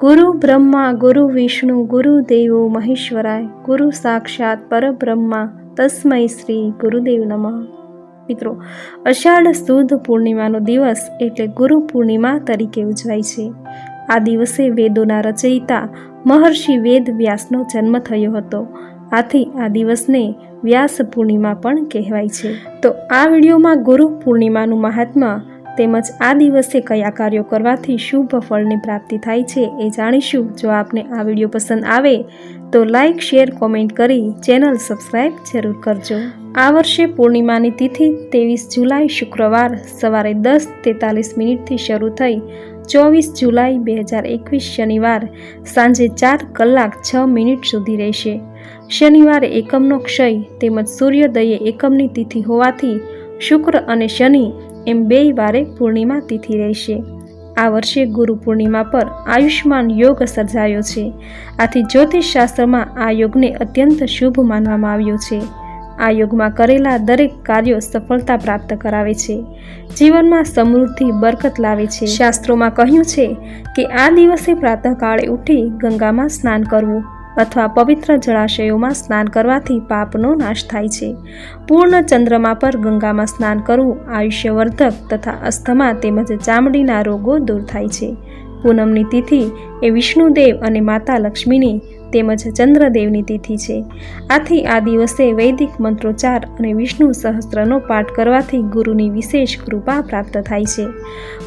ગુરુ બ્રહ્મા, ગુરુ વિષ્ણુ, ગુરુ દેવો, મહેશ્વરાય, ગુરુ સાક્ષાત પરબ્રહ્મા તસ્મય શ્રી ગુરુદેવ નમઃ. મિત્રો, અષાઢ સુદ પૂર્ણિમાનો દિવસ એટલે ગુરુ પૂર્ણિમા તરીકે ઉજવાય છે. આ દિવસે વેદોના રચયિતા મહર્ષિ વેદ વ્યાસનો જન્મ થયો હતો. આથી આ દિવસને વ્યાસ પૂર્ણિમા પણ કહેવાય છે. તો આ વિડીયોમાં ગુરુ પૂર્ણિમાનું મહાત્મા તેમજ આ દિવસે કયા કાર્યો કરવાથી શુભ ફળની પ્રાપ્તિ થાય છે એ જાણીશું. જો આપને આ વીડિયો પસંદ આવે તો લાઈક, શેર, કોમેન્ટ કરી ચેનલ સબસ્ક્રાઈબ જરૂર કરજો. આ વર્ષે પૂર્ણિમાની તિથિ ત્રેવીસ જુલાઈ શુક્રવાર સવારે દસ તેતાલીસ મિનિટથી શરૂ થઈ ચોવીસ જુલાઈ બે હજાર એકવીસ શનિવાર સાંજે ચાર કલાક છ મિનિટ સુધી રહેશે. શનિવારે એકમનો ક્ષય તેમજ સૂર્યોદયે એકમની તિથિ હોવાથી શુક્ર અને શનિ એમ બે વારે પૂર્ણિમા તિથિ રહેશે. આ વર્ષે ગુરુ પૂર્ણિમા પર આયુષ્માન યોગ સર્જાયો છે. આથી જ્યોતિષ શાસ્ત્રમાં આ યોગને અત્યંત શુભ માનવામાં આવ્યો છે. આ યોગમાં કરેલા દરેક કાર્યો સફળતા પ્રાપ્ત કરાવે છે. જીવનમાં સમૃદ્ધિ બરકત લાવે છે. શાસ્ત્રોમાં કહ્યું છે કે આ દિવસે પ્રાતઃકાળે ઉઠી ગંગામાં સ્નાન કરવું. અથવા પવિત્ર જળાશયોમાં સ્નાન કરવાથી પાપનો નાશ થાય છે. પૂર્ણ ચંદ્રમા પર ગંગામાં સ્નાન કરવું આયુષ્યવર્ધક તથા અસ્થમા તેમજ ચામડીના રોગો દૂર થાય છે. પૂનમની તિથિ એ વિષ્ણુદેવ અને માતા લક્ષ્મીની તેમજ ચંદ્રદેવની તિથિ છે. આથી આ દિવસે વૈદિક મંત્રોચ્ચાર અને વિષ્ણુ સહસ્ત્રનો પાઠ કરવાથી ગુરુની વિશેષ કૃપા પ્રાપ્ત થાય છે.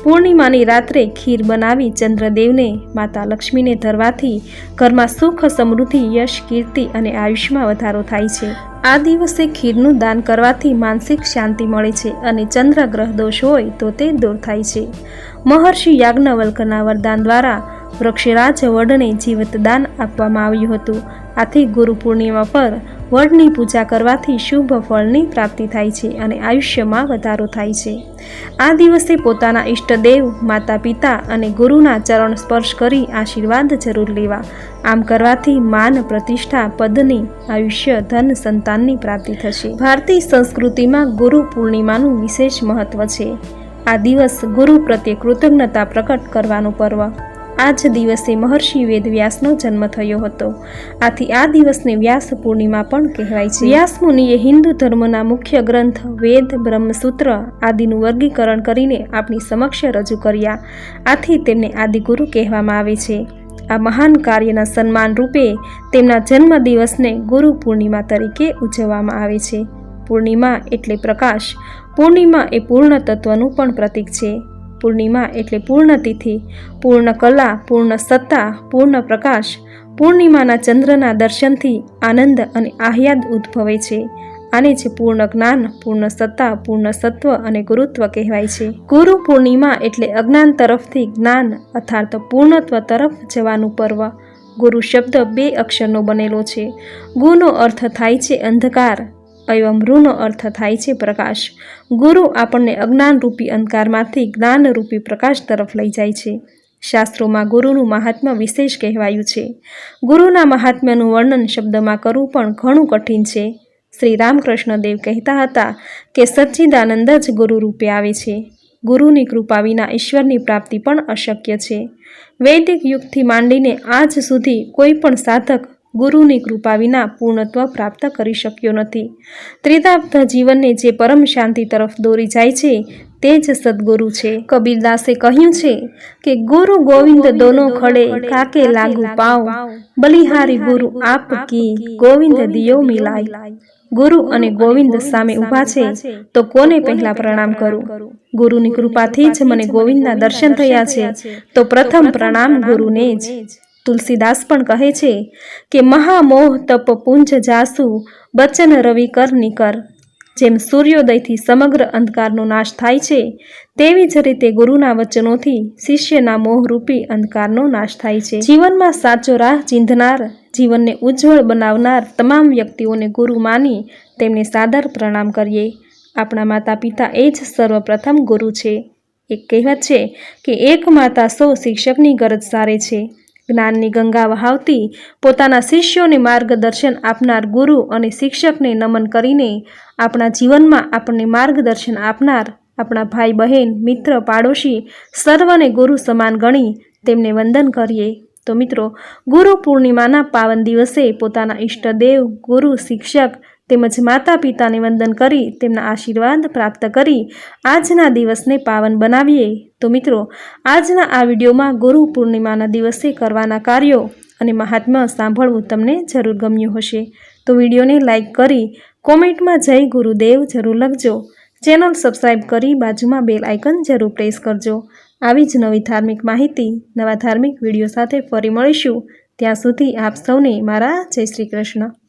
પૂર્ણિમાની રાત્રે ખીર બનાવી ચંદ્રદેવને, માતા લક્ષ્મીને ધરવાથી ઘરમાં સુખ સમૃદ્ધિ, યશ, કીર્તિ અને આયુષ્યમાં વધારો થાય છે. આ દિવસે ખીરનું દાન કરવાથી માનસિક શાંતિ મળે છે અને ચંદ્ર ગ્રહ દોષ હોય તો તે દૂર થાય છે. મહર્ષિ યાજ્ઞવલ્કના વરદાન દ્વારા વૃક્ષરાજ વડને જીવત દાન આપવામાં આવ્યું હતું. આથી ગુરુ પૂર્ણિમા પર વડની પૂજા કરવાથી શુભ ફળની પ્રાપ્તિ થાય છે અને આયુષ્યમાં વધારો થાય છે. આ દિવસે પોતાના ઈષ્ટદેવ માતા પિતા અને ગુરુના ચરણ સ્પર્શ કરી આશીર્વાદ જરૂર લેવા. આમ કરવાથી માન પ્રતિષ્ઠા, પદની, આયુષ્ય, ધન, સંતાનની પ્રાપ્તિ થશે. ભારતીય સંસ્કૃતિમાં ગુરુ પૂર્ણિમાનું વિશેષ મહત્વ છે. આ દિવસ ગુરુ પ્રત્યે કૃતજ્ઞતા પ્રકટ કરવાનું પર્વ. આ જ દિવસે મહર્ષિ વેદ વ્યાસનો જન્મ થયો હતો. આથી આ દિવસને વ્યાસ પૂર્ણિમા પણ કહેવાય છે. વ્યાસ મુનિએ હિન્દુ ધર્મના મુખ્ય ગ્રંથ વેદ, બ્રહ્મસૂત્ર આદિનું વર્ગીકરણ કરીને આપણી સમક્ષ રજૂ કર્યા. આથી તેમને આદિગુરુ કહેવામાં આવે છે. આ મહાન કાર્યના સન્માન રૂપે તેમના જન્મદિવસને ગુરુ પૂર્ણિમા તરીકે ઉજવવામાં આવે છે. પૂર્ણિમા એટલે પ્રકાશ. પૂર્ણિમા એ પૂર્ણ તત્વનું પણ પ્રતીક છે. પૂર્ણિમા એટલે પૂર્ણ તિથિ, પૂર્ણ કલા, પૂર્ણ સત્તા, પૂર્ણ પ્રકાશ, પૂર્ણિમાના ચંદ્રના દર્શનથી આનંદ અને આહ્યાદ ઉદ્ભવે છે. આને જે પૂર્ણ જ્ઞાન, પૂર્ણ સત્તા, પૂર્ણ સત્વ અને ગુરુત્વ કહેવાય છે. ગુરુ પૂર્ણિમા એટલે અજ્ઞાન તરફથી જ્ઞાન અર્થાત પૂર્ણત્વ તરફ જવાનું પર્વ. ગુરુ શબ્દ બે અક્ષરનો બનેલો છે. ગુનો અર્થ થાય છે અંધકાર. એવમ ઋનો અર્થ થાય છે પ્રકાશ. ગુરુ આપણને અજ્ઞાનરૂપી અંધકારમાંથી જ્ઞાનરૂપી પ્રકાશ તરફ લઈ જાય છે. શાસ્ત્રોમાં ગુરુનું મહાત્મ્ય વિશેષ કહેવાયું છે. ગુરુના મહાત્મ્યનું વર્ણન શબ્દમાં કરવું પણ ઘણું કઠિન છે. શ્રી રામકૃષ્ણ દેવ કહેતા હતા કે સચ્ચિદાનંદ જ ગુરુ રૂપે આવે છે. ગુરુની કૃપા વિના ઈશ્વરની પ્રાપ્તિ પણ અશક્ય છે. વૈદિક યુગથી માંડીને આજ સુધી કોઈ પણ સાધક ગુરુની કૃપા વિના પૂર્ણત્વ પ્રાપ્ત કરી શક્યો નથી. ત્રિતાબ્ધ જીવનને જે પરમ શાંતિ તરફ દોરી જાય છે, તે જ સદગુરુ છે. કબીરદાસે કહ્યું છે કે, ગુરુ ગોવિંદ દોનો ખડે કાકે લાગુ પાવ બલિહારી ગુરુ આપ કી ગોવિંદ દિયો મિલાય. ગુરુ અને ગોવિંદ સામે ઊભા છે, તો કોને પહેલા પ્રણામ કરું? ગુરુની કૃપાથી જ મને ગોવિંદના દર્શન થયા છે, તો પ્રથમ પ્રણામ ગુરુને જ. તુલસીદાસ પણ કહે છે કે, મહામોહ તપ પુંજ જાસુ, બચન રવિ કર નિકર. જેમ સૂર્યોદયથી સમગ્ર અંધકારનો નાશ થાય છે, તેવી જ રીતે ગુરુના વચનોથી શિષ્યના મોહરૂપી અંધકારનો નાશ થાય છે. જીવનમાં સાચો રાહ ચીંધનાર, જીવનને ઉજ્જવળ બનાવનાર તમામ વ્યક્તિઓને ગુરુ માની તેમને સાદર પ્રણામ કરીએ. આપણા માતા પિતા એ જ સર્વપ્રથમ ગુરુ છે. એક કહેવત છે કે, એક માતા સૌ શિક્ષકની ગરજ સારે છે. જ્ઞાનની ગંગા વહાવતી, પોતાના શિષ્યોને માર્ગદર્શન આપનાર ગુરુ અને શિક્ષકને નમન કરીને આપણા જીવનમાં આપણને માર્ગદર્શન આપનાર આપણા ભાઈ બહેન, મિત્ર, પાડોશી સર્વને ગુરુ સમાન ગણી તેમને વંદન કરીએ. તો મિત્રો, ગુરુ પૂર્ણિમાના પાવન દિવસે પોતાના ઈષ્ટદેવ, ગુરુ, શિક્ષક તેમજ માતા પિતાને વંદન કરી, તેમના આશીર્વાદ પ્રાપ્ત કરી, આજના દિવસને પાવન બનાવીએ. તો મિત્રો, આજના આ વિડીયોમાં ગુરુ પૂર્ણિમાના દિવસે કરવાના કાર્યો અને મહાત્મ્ય સાંભળવું તમને જરૂર ગમ્યું હશે. તો વિડીયોને લાઇક કરી, કોમેન્ટમાં જય ગુરુદેવ જરૂર લખજો. ચેનલ સબસ્ક્રાઈબ કરી બાજુમાં બેલ આઇકન જરૂર પ્રેસ કરજો. આવી જ નવી ધાર્મિક માહિતી, નવા ધાર્મિક વીડિયો સાથે ફરી મળીશું. ત્યાં સુધી આપ સૌને મારા જય શ્રી કૃષ્ણ.